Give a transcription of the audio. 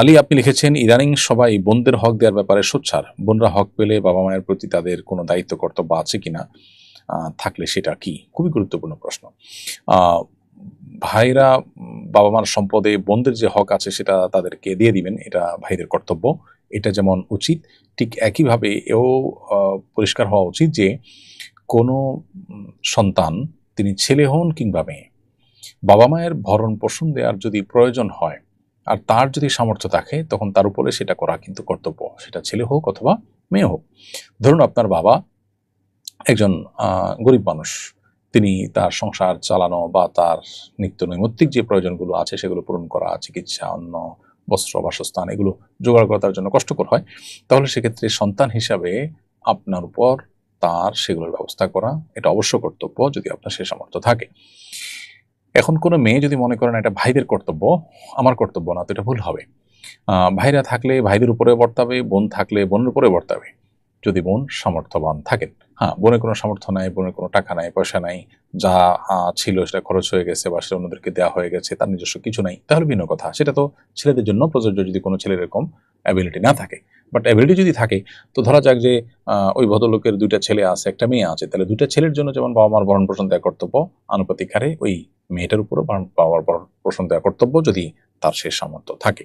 আলী, আপনি লিখেছেন, ইদানিং সবাই বোনদের হক দেওয়ার ব্যাপারে সোচ্ছার বোনরা হক পেলে বাবা মায়ের প্রতি তাদের কোনো দায়িত্ব, কর্তব্য আছে কিনা থাকলে সেটা কি? খুবই গুরুত্বপূর্ণ প্রশ্ন। ভাইরা বাবা মার সম্পদে বোনদের যে হক আছে সেটা তাদেরকে দিয়ে দিবেন, এটা ভাইদের কর্তব্য। এটা যেমন উচিত, ঠিক একইভাবে এও পরিষ্কার হওয়া উচিত যে কোনো সন্তান, তিনি ছেলে হন কিংবা মেয়ে বাবা মায়ের ভরণ পোষণ দেওয়ার যদি প্রয়োজন হয় আর তার যদি সামর্থ্য থাকে, তখন তার উপরে সেটা করা কিন্তু কর্তব্য। সেটা ছেলে হোক অথবা মেয়ে হোক। ধরুন আপনার বাবা একজন গরিব মানুষ। তিনি তার সংসার চালানো বা তার নিত্য নৈমিত্তিক যে প্রয়োজনগুলো আছে, সেগুলো পূরণ করা, চিকিৎসা, অন্ন, বস্ত্র, বাসস্থান, এগুলো জোগাড় করা তার জন্য কষ্টকর হয়। তাহলে সেক্ষেত্রে সন্তান হিসাবে আপনার উপর তার সেগুলোর ব্যবস্থা করা, এটা অবশ্য কর্তব্য যদি আপনার সে সামর্থ্য থাকে। এখন কোনো মেয়ে যদি মনে করেন এটা ভাইদের কর্তব্য, আমার কর্তব্য না, তো এটা ভুল হবে। ভাইরা থাকলে ভাইদের উপরে বর্তাবে, বোন থাকলে বোনের উপরে বর্তাবে। যদি বোন সামর্থ্যবান থাকেন। হ্যাঁ বোনের কোনো সামর্থ্য নাই, বোনের কোনো টাকা নাই, পয়সা নাই, যা ছিল সেটা খরচ হয়ে গেছে বা সেটা অন্যদেরকে দেওয়া হয়ে গেছে, তার নিজস্ব কিছু নাই, তাহলে ভিন্ন কথা। সেটা তো ছেলেদের জন্য প্রযোজ্য যদি কোনো ছেলের এরকম অ্যাবিলিটি না থাকে। বাট অ্যাবিলিটি যদি থাকে, তো ধরা যাক যে ওই ভদ্রলোকের দুইটা ছেলে আছে, একটা মেয়ে আছে, তাহলে দুইটা ছেলের জন্য যেমন বাবা মার ভরণ পোষণ দেওয়া কর্তব্য, আনুপাতিক হারে ওই মেয়েটার উপরও পাওয়ার প্রশ্ন দেওয়া কর্তব্য যদি তার সে সামর্থ্য থাকে।